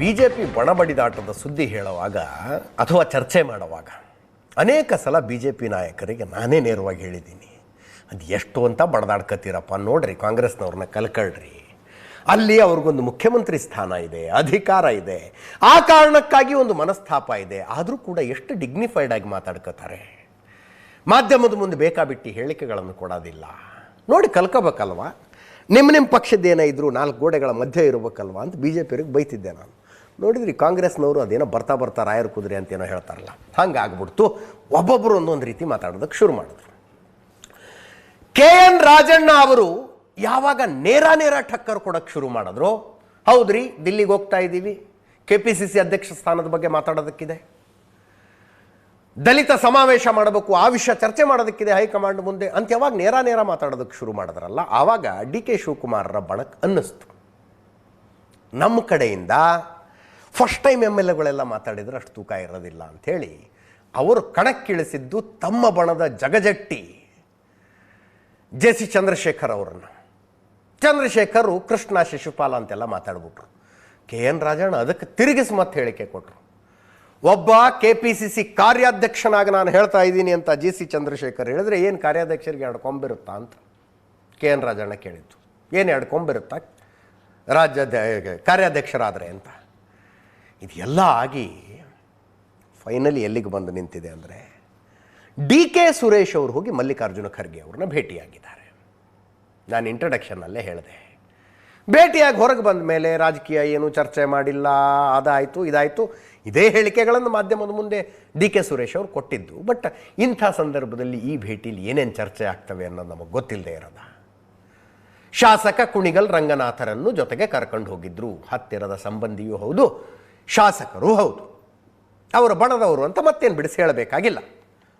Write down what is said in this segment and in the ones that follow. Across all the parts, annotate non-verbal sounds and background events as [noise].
B J P ಬಣಬಡಿದಾಟದ ಸುದ್ದಿ ಹೇಳುವಾಗ ಅಥವಾ ಚರ್ಚೆ ಮಾಡುವಾಗ ಅನೇಕ ಸಲ ಬಿ ಜೆ ಪಿ ನಾಯಕರಿಗೆ ನಾನೇ ನೇರವಾಗಿ ಹೇಳಿದ್ದೀನಿ. ಅದು ಎಷ್ಟು ಅಂತ ಬಡದಾಡ್ಕತ್ತೀರಪ್ಪ ನೋಡ್ರಿ, ಕಾಂಗ್ರೆಸ್ನವ್ರನ್ನ ಕಲ್ಕಳ್ರಿ. ಅಲ್ಲಿ ಅವ್ರಿಗೊಂದು ಮುಖ್ಯಮಂತ್ರಿ ಸ್ಥಾನ ಇದೆ, ಅಧಿಕಾರ ಇದೆ. ಆ ಕಾರಣಕ್ಕಾಗಿ ಒಂದು ಮನಸ್ತಾಪ ಇದೆ. ಆದರೂ ಕೂಡ ಎಷ್ಟು ಡಿಗ್ನಿಫೈಡ್ ಆಗಿ ಮಾತಾಡ್ಕೋತಾರೆ ಮಾಧ್ಯಮದ ಮುಂದೆ ಬೇಕಾಬಿಟ್ಟು ಹೇಳಿಕೆಗಳನ್ನು ಕೊಡೋದಿಲ್ಲ. ನೋಡಿ ಕಲ್ಕೋಬೇಕಲ್ವಾ? ನಿಮ್ಮ ನಿಮ್ಮ ಪಕ್ಷದ್ದೇನೇ ಇದ್ರು ನಾಲ್ಕು ಗೋಡೆಗಳ ಮಧ್ಯೆ ಇರಬೇಕಲ್ವಾ ಅಂತ ಬಿ ಜೆ ಪಿಯವ್ರಿಗೆ ಬೈತಿದ್ದೆ ನಾನು. ನೋಡಿದ್ರಿ, ಕಾಂಗ್ರೆಸ್ನವರು ಅದೇನೋ ಬರ್ತಾ ಬರ್ತಾ ರಾಯರ ಕುದುರೆ ಅಂತೇನೋ ಹೇಳ್ತಾರಲ್ಲ, ಹಂಗಾಗ್ಬಿಡ್ತು. ಒಬ್ಬೊಬ್ಬರು ಒಂದೊಂದು ರೀತಿ ಮಾತಾಡೋದಕ್ಕೆ ಶುರು ಮಾಡಿದ್ರು. ಕೆ ಎನ್ ರಾಜಣ್ಣ ಅವರು ಯಾವಾಗ ನೇರ ನೇರ ಟಕ್ಕರ್ ಕೊಡಕ್ಕೆ ಶುರು ಮಾಡಿದ್ರು? ಹೌದ್ರಿ, ದಿಲ್ಲಿಗೆ ಹೋಗ್ತಾ ಇದ್ದೀವಿ. ಕೆ ಪಿ ಸಿ ಸಿ ಅಧ್ಯಕ್ಷ ಸ್ಥಾನದ ಬಗ್ಗೆ ಮಾತಾಡೋದಕ್ಕಿದೆ. ದಲಿತ ಸಮಾವೇಶ ಮಾಡಬೇಕು, ಆ ವಿಷಯ ಚರ್ಚೆ ಮಾಡೋದಕ್ಕಿದೆ ಹೈಕಮಾಂಡ್ ಮುಂದೆ ಅಂತ ಯಾವಾಗ ನೇರ ನೇರ ಮಾತಾಡೋದಕ್ಕೆ ಶುರು ಮಾಡಿದ್ರಲ್ಲ, ಆವಾಗ ಡಿ ಕೆ ಶಿವಕುಮಾರರ ಬಣಕ್ ಅನ್ನಿಸ್ತು. ನಮ್ಮ ಕಡೆಯಿಂದ ಫಸ್ಟ್ ಟೈಮ್ ಎಂ ಎಲ್ ಎಗಳೆಲ್ಲ ಮಾತಾಡಿದರೆ ಅಷ್ಟು ತೂಕ ಇರೋದಿಲ್ಲ ಅಂಥೇಳಿ ಅವರು ಕಣಕ್ಕಿಳಿಸಿದ್ದು ತಮ್ಮ ಬಣದ ಜಗಜಟ್ಟಿ ಜೆ ಸಿ ಚಂದ್ರಶೇಖರ್ ಅವರನ್ನು. ಚಂದ್ರಶೇಖರು ಕೃಷ್ಣ ಶಿಶುಪಾಲ ಅಂತೆಲ್ಲ ಮಾತಾಡ್ಬಿಟ್ರು. ಕೆ ಎನ್ ರಾಜಣ್ಣ ಅದಕ್ಕೆ ತಿರುಗಿಸಿ ಮತ್ತೆ ಹೇಳಿಕೆ ಕೊಟ್ಟರು ಒಬ್ಬ ಕೆ ಪಿ ಸಿ ಸಿ ಕಾರ್ಯಾಧ್ಯಕ್ಷನಾಗಿ ನಾನು ಹೇಳ್ತಾ ಇದ್ದೀನಿ ಅಂತ ಜಿ ಸಿ ಚಂದ್ರಶೇಖರ್ ಹೇಳಿದ್ರೆ ಏನು ಕಾರ್ಯಾಧ್ಯಕ್ಷರಿಗೆ ಎರಡು ಕೊಂಬಿರುತ್ತಾ ಅಂತ ಕೆ ಎನ್ ರಾಜಣ್ಣ ಕೇಳಿದ್ದು. ಏನು ಎರಡು ಕೊಂಬಿರುತ್ತಾ ರಾಜ್ಯಾಧ್ಯ ಕಾರ್ಯಾಧ್ಯಕ್ಷರಾದರೆ ಅಂತ. ಇದೆಲ್ಲ ಆಗಿ ಫೈನಲಿ ಎಲ್ಲಿಗೆ ಬಂದು ನಿಂತಿದೆ ಅಂದರೆ ಡಿ ಕೆ ಸುರೇಶ್ ಅವರು ಹೋಗಿ ಮಲ್ಲಿಕಾರ್ಜುನ ಖರ್ಗೆ ಅವ್ರನ್ನ ಭೇಟಿಯಾಗಿದ್ದಾರೆ. ನಾನು ಇಂಟ್ರಡಕ್ಷನ್ನಲ್ಲೇ ಹೇಳಿದೆ. ಭೇಟಿಯಾಗಿ ಹೊರಗೆ ಬಂದ ಮೇಲೆ ರಾಜಕೀಯ ಏನು ಚರ್ಚೆ ಮಾಡಿಲ್ಲ, ಅದಾಯಿತು, ಇದಾಯಿತು. ಇದೇ ಹೇಳಿಕೆಗಳನ್ನು ಮಾಧ್ಯಮದ ಮುಂದೆ ಡಿ ಕೆ ಸುರೇಶ್ ಅವರು ಕೊಟ್ಟಿದ್ದು. ಬಟ್ ಇಂಥ ಸಂದರ್ಭದಲ್ಲಿ ಈ ಭೇಟಿಲಿ ಏನೇನು ಚರ್ಚೆ ಆಗ್ತವೆ ಅನ್ನೋದು ನಮಗೆ ಗೊತ್ತಿಲ್ಲದೆ ಇರೋದ? ಶಾಸಕ ಕುಣಿಗಲ್ ರಂಗನಾಥರನ್ನು ಜೊತೆಗೆ ಕರ್ಕೊಂಡು ಹೋಗಿದ್ರು. ಹತ್ತಿರದ ಸಂಬಂಧಿಯೂ ಹೌದು. ಶಾಸಕರು, ಹೌದು. ಅವರ ಬಣದವರು ಅಂತ ಮತ್ತೇನು ಬಿಡಿಸಿ ಹೇಳಬೇಕಾಗಿಲ್ಲ.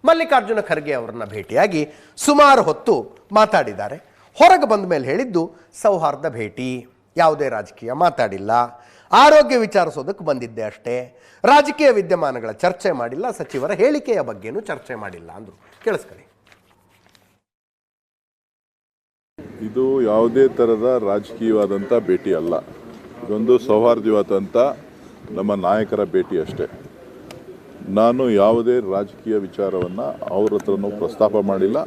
ಮಲ್ಲಿಕಾರ್ಜುನ ಖರ್ಗೆ ಅವರನ್ನು ಭೇಟಿಯಾಗಿ ಸುಮಾರು ಹೊತ್ತು ಮಾತಾಡಿದ್ದಾರೆ. ಹೊರಗೆ ಬಂದ ಮೇಲೆ ಹೇಳಿದ್ದು, ಸೌಹಾರ್ದ ಭೇಟಿ, ಯಾವುದೇ ರಾಜಕೀಯ ಮಾತಾಡಿಲ್ಲ. ಆರೋಗ್ಯ ವಿಚಾರಿಸೋದಕ್ಕೆ ಬಂದಿದ್ದೆ ಅಷ್ಟೇ. ರಾಜಕೀಯ ವಿದ್ಯಮಾನಗಳ ಚರ್ಚೆ ಮಾಡಿಲ್ಲ, ಸಚಿವರ ಹೇಳಿಕೆಯ ಬಗ್ಗೆನೂ ಚರ್ಚೆ ಮಾಡಿಲ್ಲ, ಅಂದರು. ಕೇಳಿಸ್ಕೊಳ್ಳಿ. ಇದು ಯಾವುದೇ ಥರದ ರಾಜಕೀಯವಾದಂಥ ಭೇಟಿ ಅಲ್ಲ. ಇದೊಂದು ಸೌಹಾರ್ದವಾದಂಥ ನಮ್ಮ ನಾಯಕರ ಭೇಟಿ ಅಷ್ಟೇ ನಾನು ಯಾವುದೇ ರಾಜಕೀಯ ವಿಚಾರವನ್ನು ಅವ್ರ ಹತ್ರನೂ ಪ್ರಸ್ತಾಪ ಮಾಡಿಲ್ಲ.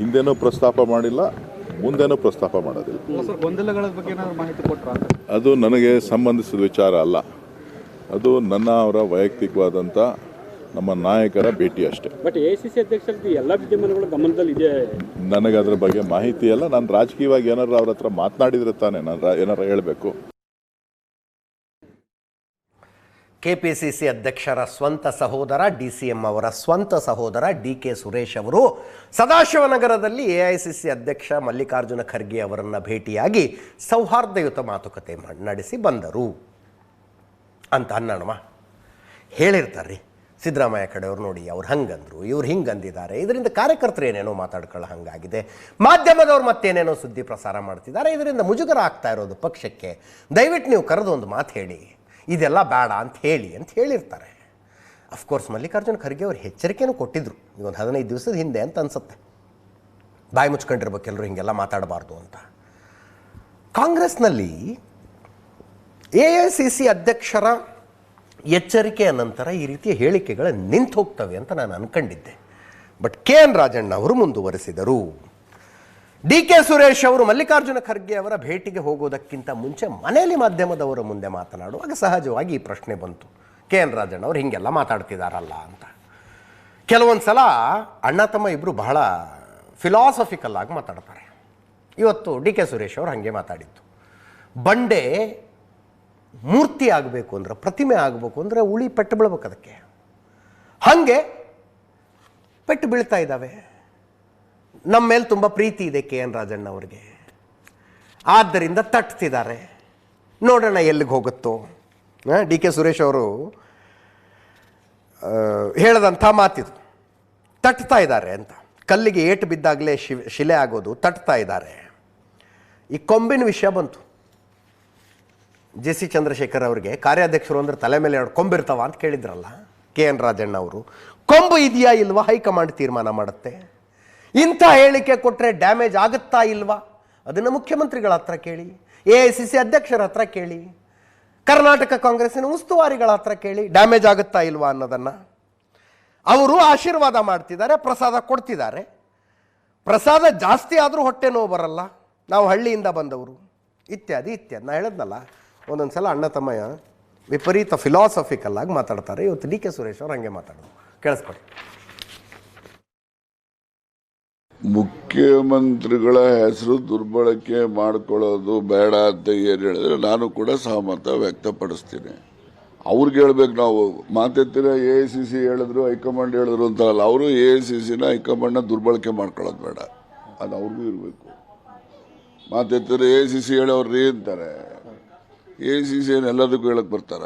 ಹಿಂದೆನೂ ಪ್ರಸ್ತಾಪ ಮಾಡಿಲ್ಲ ಮುಂದೆನೂ ಪ್ರಸ್ತಾಪ ಮಾಡೋದಿಲ್ಲ. ಅದು ನನಗೆ ಸಂಬಂಧಿಸಿದ ವಿಚಾರ ಅಲ್ಲ. ಅದು ನನ್ನ ಅವರ ವೈಯಕ್ತಿಕವಾದಂಥ ನಮ್ಮ ನಾಯಕರ ಭೇಟಿ ಅಷ್ಟೇ ಬಟ್ ಎ ಸಿ ಸಿ ಅಧ್ಯಕ್ಷರದ್ದು ಎಲ್ಲ ವಿದ್ಯಮಾನಗಳು ಗಮನದಲ್ಲಿ ಇದೆ ನನಗೆ ಅದರ ಬಗ್ಗೆ ಮಾಹಿತಿ ಅಲ್ಲ. ನಾನು ರಾಜಕೀಯವಾಗಿ ಏನಾರು ಅವ್ರ ಹತ್ರ ಮಾತನಾಡಿದ್ರೆ ತಾನೇ ನಾನು ಏನಾರು ಹೇಳಬೇಕು. ಕೆ ಪಿ ಸಿ ಸಿ ಅಧ್ಯಕ್ಷರ ಸ್ವಂತ ಸಹೋದರ ಡಿ ಸಿ ಎಂ ಅವರ ಸ್ವಂತ ಸಹೋದರ ಡಿ ಕೆ ಸುರೇಶ್ ಅವರು ಸದಾಶಿವನಗರದಲ್ಲಿ ಎ ಐ ಸಿ ಸಿ ಅಧ್ಯಕ್ಷ ಮಲ್ಲಿಕಾರ್ಜುನ ಖರ್ಗೆ ಅವರನ್ನು ಭೇಟಿಯಾಗಿ ಸೌಹಾರ್ದಯುತ ಮಾತುಕತೆ ನಡೆಸಿ ಬಂದರು. ಅಂತ ಅನ್ನೋಣವ. ಹೇಳಿರ್ತಾರೆ ಸಿದ್ದರಾಮಯ್ಯ ಕಡೆಯವರು ನೋಡಿ ಅವ್ರು ಹಂಗಂದ್ರು, ಇವ್ರು ಹಿಂಗಂದಿದ್ದಾರೆ, ಇದರಿಂದ ಕಾರ್ಯಕರ್ತರು ಏನೇನೋ ಮಾತಾಡ್ಕೊಳ್ಳೋ ಹಂಗಾಗಿದೆ. ಮಾಧ್ಯಮದವ್ರು ಮತ್ತೇನೇನೋ ಸುದ್ದಿ ಪ್ರಸಾರ ಮಾಡ್ತಿದ್ದಾರೆ, ಇದರಿಂದ ಮುಜುಗರ ಆಗ್ತಾ ಇರೋದು ಪಕ್ಷಕ್ಕೆ. ದಯವಿಟ್ಟು ನೀವು ಕರೆದು ಒಂದು ಮಾತು ಹೇಳಿ. ಇದೆಲ್ಲ ಬೇಡ ಅಂತ ಹೇಳಿ ಅಂತ ಹೇಳಿರ್ತಾರೆ. ಅಫ್ಕೋರ್ಸ್ ಮಲ್ಲಿಕಾರ್ಜುನ ಖರ್ಗೆ ಅವ್ರು ಎಚ್ಚರಿಕೆನೂ ಕೊಟ್ಟಿದ್ರು. ಈಗ ಒಂದು ಹದಿನೈದು ದಿವಸದ ಹಿಂದೆ ಅಂತ ಅನಿಸುತ್ತೆ. ಬಾಯಿ ಮುಚ್ಕೊಂಡಿರ್ಬೇಕು ಎಲ್ಲರೂ ಹಿಂಗೆಲ್ಲ ಮಾತಾಡಬಾರ್ದು ಅಂತ. ಕಾಂಗ್ರೆಸ್ನಲ್ಲಿ ಎ ಐ ಸಿ ಸಿ ಅಧ್ಯಕ್ಷರ ಎಚ್ಚರಿಕೆಯ ನಂತರ ಈ ರೀತಿಯ ಹೇಳಿಕೆಗಳು ನಿಂತು ಹೋಗ್ತವೆ ಅಂತ ನಾನು ಅನ್ಕೊಂಡಿದ್ದೆ. ಬಟ್ ಕೆ ಎನ್ ರಾಜಣ್ಣ ಅವರು ಮುಂದುವರೆಸಿದರು. ಡಿ ಕೆ ಸುರೇಶ್ ಅವರು ಮಲ್ಲಿಕಾರ್ಜುನ ಖರ್ಗೆ ಅವರ ಭೇಟಿಗೆ ಹೋಗೋದಕ್ಕಿಂತ ಮುಂಚೆ ಮನೆಯಲ್ಲಿ ಮಾಧ್ಯಮದವರ ಮುಂದೆ ಮಾತನಾಡುವಾಗ ಸಹಜವಾಗಿ ಈ ಪ್ರಶ್ನೆ ಬಂತು. ಕೆ ಎನ್ ರಾಜಣ್ಣ ಅವರು ಹೀಗೆಲ್ಲ ಮಾತಾಡ್ತಿದಾರಲ್ಲ ಅಂತ. ಕೆಲವೊಂದು ಸಲ ಅಣ್ಣ ತಮ್ಮ ಇಬ್ಬರು ಬಹಳ ಫಿಲಾಸಫಿಕಲ್ ಆಗಿ ಮಾತಾಡ್ತಾರೆ. ಇವತ್ತು ಡಿ ಕೆ ಸುರೇಶ್ ಅವರು ಹಾಗೆ ಮಾತಾಡಿದ್ದು. ಬಂಡೆ ಮೂರ್ತಿ ಆಗಬೇಕು ಅಂದ್ರೆ, ಪ್ರತಿಮೆ ಆಗಬೇಕು ಅಂದರೆ ಉಳಿ ಪೆಟ್ಟು ಬೀಳ್ಬೇಕು ಅದಕ್ಕೆ. ಹಾಗೆ ಪೆಟ್ಟು ಬೀಳ್ತಾ ಇದ್ದಾವೆ. ನಮ್ಮ ಮೇಲೆ ತುಂಬ ಪ್ರೀತಿ ಇದೆ ಕೆ ಎನ್ ರಾಜಣ್ಣ ಅವರಿಗೆ. ಆದ್ದರಿಂದ ತಟ್ತಿದ್ದಾರೆ. ನೋಡೋಣ ಎಲ್ಲಿಗೆ ಹೋಗುತ್ತೋ. ಡಿ ಕೆ ಸುರೇಶ್ ಅವರು ಹೇಳದಂಥ ಮಾತಿದು. ತಟ್ತಾ ಇದ್ದಾರೆ ಅಂತ. ಕಲ್ಲಿಗೆ ಏಟು ಬಿದ್ದಾಗಲೇ ಶಿ, ಶಿಲೆ ಆಗೋದು ತಟ್ತಾ ಇದ್ದಾರೆ. ಈ ಕೊಂಬಿನ ವಿಷಯ ಬಂತು. ಜೆ ಸಿ ಚಂದ್ರಶೇಖರ್ ಅವರಿಗೆ ಕಾರ್ಯಾಧ್ಯಕ್ಷರು ಅಂದ್ರೆ ತಲೆ ಮೇಲೆ ಎರಡು ಕೊಂಬಿರ್ತಾವ ಅಂತ ಕೇಳಿದ್ರಲ್ಲ ಕೆ ಎನ್ ರಾಜಣ್ಣ ಅವರು. ಕೊಂಬು ಇದೆಯಾ ಇಲ್ವಾ ಹೈಕಮಾಂಡ್ ತೀರ್ಮಾನ ಮಾಡುತ್ತೆ? ಇಂಥ ಹೇಳಿಕೆ ಕೊಟ್ಟರೆ ಡ್ಯಾಮೇಜ್ ಆಗುತ್ತಾ ಇಲ್ವಾ? ಅದನ್ನು ಮುಖ್ಯಮಂತ್ರಿಗಳ ಹತ್ರ ಕೇಳಿ, ಎ ಐ ಸಿ ಸಿ ಅಧ್ಯಕ್ಷರ ಹತ್ರ ಕೇಳಿ, ಕರ್ನಾಟಕ ಕಾಂಗ್ರೆಸ್ಸಿನ ಉಸ್ತುವಾರಿಗಳ ಹತ್ರ ಕೇಳಿ ಡ್ಯಾಮೇಜ್ ಆಗುತ್ತಾ ಇಲ್ವಾ ಅನ್ನೋದನ್ನು ಅವರು ಆಶೀರ್ವಾದ ಮಾಡ್ತಿದ್ದಾರೆ, ಪ್ರಸಾದ ಕೊಡ್ತಿದ್ದಾರೆ. ಪ್ರಸಾದ ಜಾಸ್ತಿ ಆದರೂ ಹೊಟ್ಟೆ ನೋವು ಬರಲ್ಲ. ನಾವು ಹಳ್ಳಿಯಿಂದ ಬಂದವರು, ಇತ್ಯಾದಿ ಇತ್ಯಾದಿ. ನಾ ಹೇಳಿದ್ನಲ್ಲ ಒಂದೊಂದು ಸಲ ಅಣ್ಣ ತಮ್ಮಯ್ಯ ವಿಪರೀತ ಫಿಲಾಸಫಿಕಲ್ ಆಗಿ ಮಾತಾಡ್ತಾರೆ. ಇವತ್ತು ಡಿ ಕೆ ಸುರೇಶ್ ಅವ್ರು ಹಂಗೆ ಮಾತಾಡೋದು. ಕೇಳಿಸ್ಕೊಡಿ. ಮುಖ್ಯಮಂತ್ರಿಗಳ ಹೆಸರು ದುರ್ಬಳಕೆ ಮಾಡ್ಕೊಳ್ಳೋದು ಬೇಡ ಅಂತ ಏನು ಹೇಳಿದ್ರೆ ನಾನು ಕೂಡ ಸಹಮತ ವ್ಯಕ್ತಪಡಿಸ್ತೀನಿ. ಅವ್ರಿಗೆ ಹೇಳ್ಬೇಕು ನಾವು. ಮಾತೆತ್ತಿರ ಎ ಐ ಸಿ ಸಿ ಹೇಳಿದ್ರು, ಹೈಕಮಾಂಡ್ ಹೇಳಿದ್ರು ಅಂತಲ್ಲ ಅವರು ಎ ಐ ಸಿ ಸಿನ ಹೈಕಮಾಂಡ್ನ ದುರ್ಬಳಕೆ ಮಾಡ್ಕೊಳ್ಳೋದು ಬೇಡ. ಅದು ಅವ್ರಿಗೂ ಇರಬೇಕು. ಮಾತೆತ್ತಿರ ಎ ಐ ಸಿ ಸಿ ಹೇಳೋರು ಅಂತಾರೆ. ಎ ಐ ಸಿ ಸಿ ಏನು ಎಲ್ಲದಕ್ಕೂ ಹೇಳಕ್ಕೆ ಬರ್ತಾರ?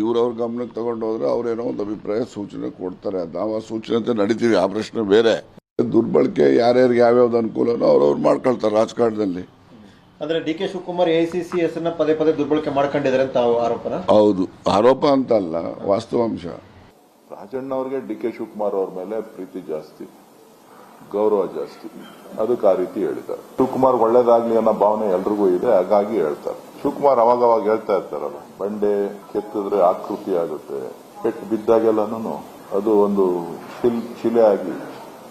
ಇವ್ರು ಅವ್ರ ಗಮನಕ್ಕೆ ತಗೊಂಡು ಹೋದ್ರೆ ಅವ್ರೇನೋ ಒಂದು ಅಭಿಪ್ರಾಯ, ಸೂಚನೆ ಕೊಡ್ತಾರೆ. ನಾವು ಆ ಸೂಚನೆ ಅಂತ ನಡೀತೀವಿ. ಆ ಪ್ರಶ್ನೆ ಬೇರೆ. ದುರ್ಬಳಕೆ ಯಾರ್ಯಾರಿಗೆ ಯಾವ್ಯಾವ್ದು ಅನುಕೂಲನೋ ಅವ್ರವ್ರು ಮಾಡ್ಕೊಳ್ತಾರೆ ರಾಜಕಾರಣದಲ್ಲಿ. ಅಂದ್ರೆ D K Shivakumar A C C ಹೆಸರನ್ನ ಪದೇ ಪದೇ ದುರ್ಬಳಕೆ ಮಾಡ್ಕೊಂಡಿದ್ದಾರೆ ಅಂತ ಆರೋಪನ? ಹೌದು. ಆರೋಪ ಅಂತ ಅಲ್ಲ ವಾಸ್ತವಾಂಶ ರಾಜಣ್ಣ ಅವ್ರಿಗೆ ಡಿ ಕೆ ಶಿವಕುಮಾರ್ ಅವ್ರ ಮೇಲೆ ಪ್ರೀತಿ ಜಾಸ್ತಿ ಗೌರವ ಜಾಸ್ತಿ. ಅದಕ್ಕೆ ಆ ರೀತಿ ಹೇಳಿದ್ದಾರೆ. ಶಿವಕುಮಾರ್ ಒಳ್ಳೇದಾಗ್ಲಿ ಅನ್ನೋ ಭಾವನೆ ಎಲ್ರಿಗೂ ಇದೆ ಹಾಗಾಗಿ ಹೇಳ್ತಾರೆ. ಶಿವಕುಮಾರ್ ಅವಾಗ ಅವಾಗ ಹೇಳ್ತಾ ಇರ್ತಾರಲ್ಲ ಬಂಡೆ ಕೆತ್ತಿದ್ರೆ ಆಕೃತಿ ಆಗುತ್ತೆ ಪೆಟ್ಟು ಬಿದ್ದಾಗೆಲ್ಲನೂ ಅದು ಒಂದು ಶಿಲ್ ಶಿಲೆ ಆಗಿ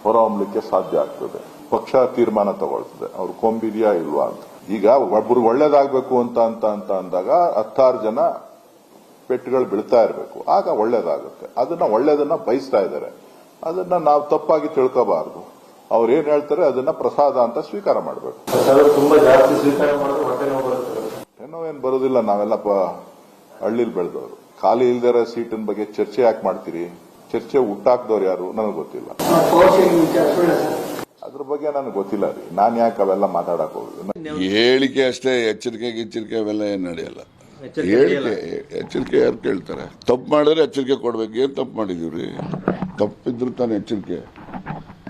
ಹೊರಹೊಮ್ಮಲಿಕ್ಕೆ ಸಾಧ್ಯ ಆಗ್ತದೆ. ಪಕ್ಷ ತೀರ್ಮಾನ ತಗೊಳ್ತದೆ. ಅವ್ರು ಕೊಂಬಿದೆಯಾ ಇಲ್ವಾ ಅಂತ. ಈಗ ಒಬ್ರು ಒಳ್ಳೇದಾಗಬೇಕು ಅಂತ ಅಂತ ಅಂತ ಅಂದಾಗ ಹತ್ತಾರು ಜನ ಪೆಟ್ಟುಗಳು ಬೀಳ್ತಾ ಇರಬೇಕು. ಆಗ ಒಳ್ಳೇದಾಗುತ್ತೆ. ಅದನ್ನ ಒಳ್ಳೇದನ್ನ ಬಯಸ್ತಾ ಇದ್ದಾರೆ. ಅದನ್ನ ನಾವು ತಪ್ಪಾಗಿ ತಿಳ್ಕೋಬಾರದು. ಅವ್ರು ಏನ್ ಹೇಳ್ತಾರೆ? ಅದನ್ನ ಪ್ರಸಾದ ಅಂತ ಸ್ವೀಕಾರ ಮಾಡಬೇಕು. ಏನೋ ಏನ್ ಬರೋದಿಲ್ಲ. ನಾವೆಲ್ಲ ಹಳ್ಳಿಲ್ ಬೆಳೆದವರು. ಖಾಲಿ ಇಲ್ದಿರೋ ಸೀಟಿನ ಬಗ್ಗೆ ಚರ್ಚೆ ಯಾಕೆ ಮಾಡ್ತೀರಿ? ಚರ್ಚೆ ಹುಟ್ಟಾಕ್ದವ್ರು ಯಾರು? ನನಗೆ ಗೊತ್ತಿಲ್ಲ. ಅದ್ರ ಬಗ್ಗೆ ನನಗೆ ಗೊತ್ತಿಲ್ಲ ರೀ. ನಾನ್ ಯಾಕೆ ಅವೆಲ್ಲ ಮಾತಾಡಕ್ ಹೋಗುದು? ಹೇಳಿಕೆ ಅಷ್ಟೇ ಎಚ್ಚರಿಕೆ ಗಿಚ್ಚರಿಕೆ ಅವೆಲ್ಲ ಏನ್ ನಡೆಯಲ್ಲ. ಹೇಳಿಕೆ ಎಚ್ಚರಿಕೆ ಯಾರು ಕೇಳ್ತಾರೆ? ತಪ್ಪು ಮಾಡಿದ್ರೆ ಎಚ್ಚರಿಕೆ ಕೊಡ್ಬೇಕು. ಏನ್ ತಪ್ಪು ಮಾಡಿದೀವ್ರಿ ತಪ್ಪಿದ್ರು ತಾನು ಎಚ್ಚರಿಕೆ.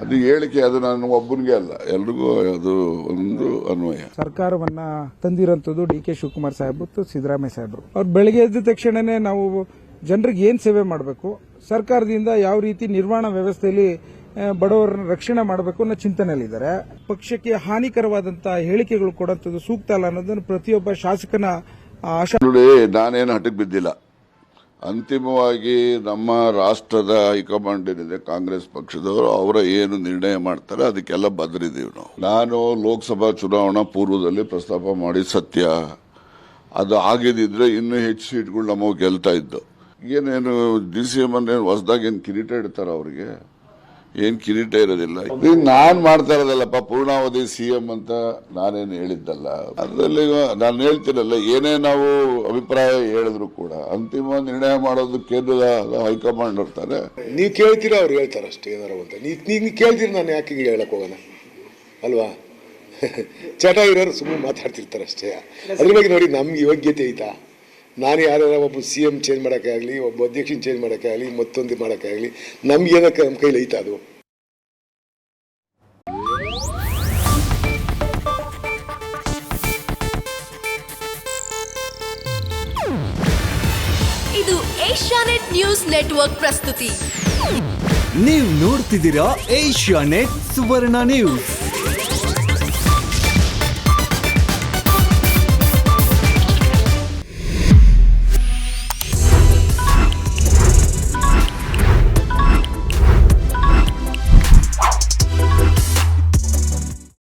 ಅದು ಹೇಳಿಕೆ ಅದು ನಾನು ಒಬ್ಬನಿಗೆ ಅಲ್ಲ. ಎಲ್ರಿಗೂ ಅದು ಒಂದು ಅನ್ವಯ. ಸರ್ಕಾರವನ್ನ ತಂದಿರೋಂಥದ್ದು ಡಿ ಕೆ ಶಿವಕುಮಾರ್ ಸಾಹೇಬ್ ಮತ್ತು ಸಿದ್ದರಾಮಯ್ಯ ಸಾಹೇಬ್ರು. ಅವ್ರು ಬೆಳಗ್ಗೆ ಎದ್ದ ತಕ್ಷಣನೇ ನಾವು ಜನರಿಗೆ ಏನು ಸೇವೆ ಮಾಡಬೇಕು, ಸರ್ಕಾರದಿಂದ ಯಾವ ರೀತಿ ನಿರ್ವಹಣಾ ವ್ಯವಸ್ಥೆಯಲ್ಲಿ ಬಡವರನ್ನ ರಕ್ಷಣೆ ಮಾಡಬೇಕು ಅನ್ನೋ ಚಿಂತನೆಯಲ್ಲಿದ್ದಾರೆ. ಪಕ್ಷಕ್ಕೆ ಹಾನಿಕರವಾದಂತಹ ಹೇಳಿಕೆಗಳು ಕೊಡುವಂಥದ್ದು ಸೂಕ್ತ ಅಲ್ಲ ಅನ್ನೋದನ್ನು ಪ್ರತಿಯೊಬ್ಬ ಶಾಸಕನ ಆಶಾ ನಾನೇನು ಹಠಕ್ಕೆ ಬಿದ್ದಿಲ್ಲ. ಅಂತಿಮವಾಗಿ ನಮ್ಮ ರಾಷ್ಟ್ರದ ಹೈಕಮಾಂಡ್ ಏನಿದೆ, ಕಾಂಗ್ರೆಸ್ ಪಕ್ಷದವರು ಅವರ ಏನು ನಿರ್ಣಯ ಮಾಡ್ತಾರೆ, ಅದಕ್ಕೆಲ್ಲ ಬದರಿದ್ದೀವಿ ನಾವು. ನಾನು ಲೋಕಸಭಾ ಚುನಾವಣಾ ಪೂರ್ವದಲ್ಲಿ ಪ್ರಸ್ತಾಪ ಮಾಡಿ ಸತ್ಯ. ಅದು ಆಗಿದ್ದಿದ್ರೆ ಇನ್ನೂ ಹೆಚ್ಚು ಸೀಟ್ಗಳು ನಮಗೆ ಗೆಲ್ತಾ ಇದ್ದು ಏನೇನು ಡಿ ಸಿ ಎಂ ಏನು ಹೊಸದಾಗಿ ಏನು ಕಿರೀಟ ಇಡ್ತಾರ ಅವರಿಗೆ? ಏನು ಕಿರೀಟ ಇರೋದಿಲ್ಲ. ನಾನು ಮಾಡ್ತಾ ಇರೋದಲ್ಲಪ್ಪ, ಪೂರ್ಣಾವಧಿ ಸಿ ಎಂ ಅಂತ ನಾನೇನು ಹೇಳಿದ್ದಲ್ಲ. ಅದರಲ್ಲಿ ನಾನು ಹೇಳ್ತಿರಲ್ಲ, ಏನೇ ನಾವು ಅಭಿಪ್ರಾಯ ಹೇಳಿದ್ರು ಕೂಡ ಅಂತಿಮ ನಿರ್ಣಯ ಮಾಡೋದು ಕೇಂದ್ರದ ಹೈಕಮಾಂಡ್ ಇರ್ತಾರೆ ನೀವು ಕೇಳ್ತೀರ ಅವ್ರು ಹೇಳ್ತಾರೆ ಅಷ್ಟೇ ಏನಾರು ನೀವು ನೀವು ಕೇಳ್ತೀರಿ ನಾನು ಯಾಕೆ ಹೇಳಕ್ ಹೋಗೋಣ? ಅಲ್ವಾ? [laughs] ಚಟ ಇರೋರು ಸುಮ್ಮನೆ ಮಾತಾಡ್ತಿರ್ತಾರೆ ಅಷ್ಟೇ ಅದ್ರ ಬಗ್ಗೆ ನೋಡಿ ನಮ್ಗೆ ಯೋಗ್ಯತೆ ಐತಾ? ನಾನು ಯಾರು ಒಬ್ಬ ಸಿ ಎಂ ಚೇಂಜ್ ಮಾಡೋಕ್ಕಾಗಲಿ ಒಬ್ಬ ಅಧ್ಯಕ್ಷನ ಚೇಂಜ್ ಮಾಡೋಕ್ಕಾಗಲಿ ಮತ್ತೊಂದು ಮಾಡೋಕ್ಕಾಗಲಿ ನಮ್ಗೆ ಏನಕ್ಕೆ ನಮ್ಮ ಕೈಲಿ ಐತಾ ಅದು? ಇದು ಏಷ್ಯಾನೆಟ್ ನ್ಯೂಸ್ ನೆಟ್ವರ್ಕ್ ಪ್ರಸ್ತುತಿ. ನೀವು ನೋಡ್ತಿದ್ದೀರಾ ಏಷ್ಯಾ ನೆಟ್ ಸುವರ್ಣ ನ್ಯೂಸ್.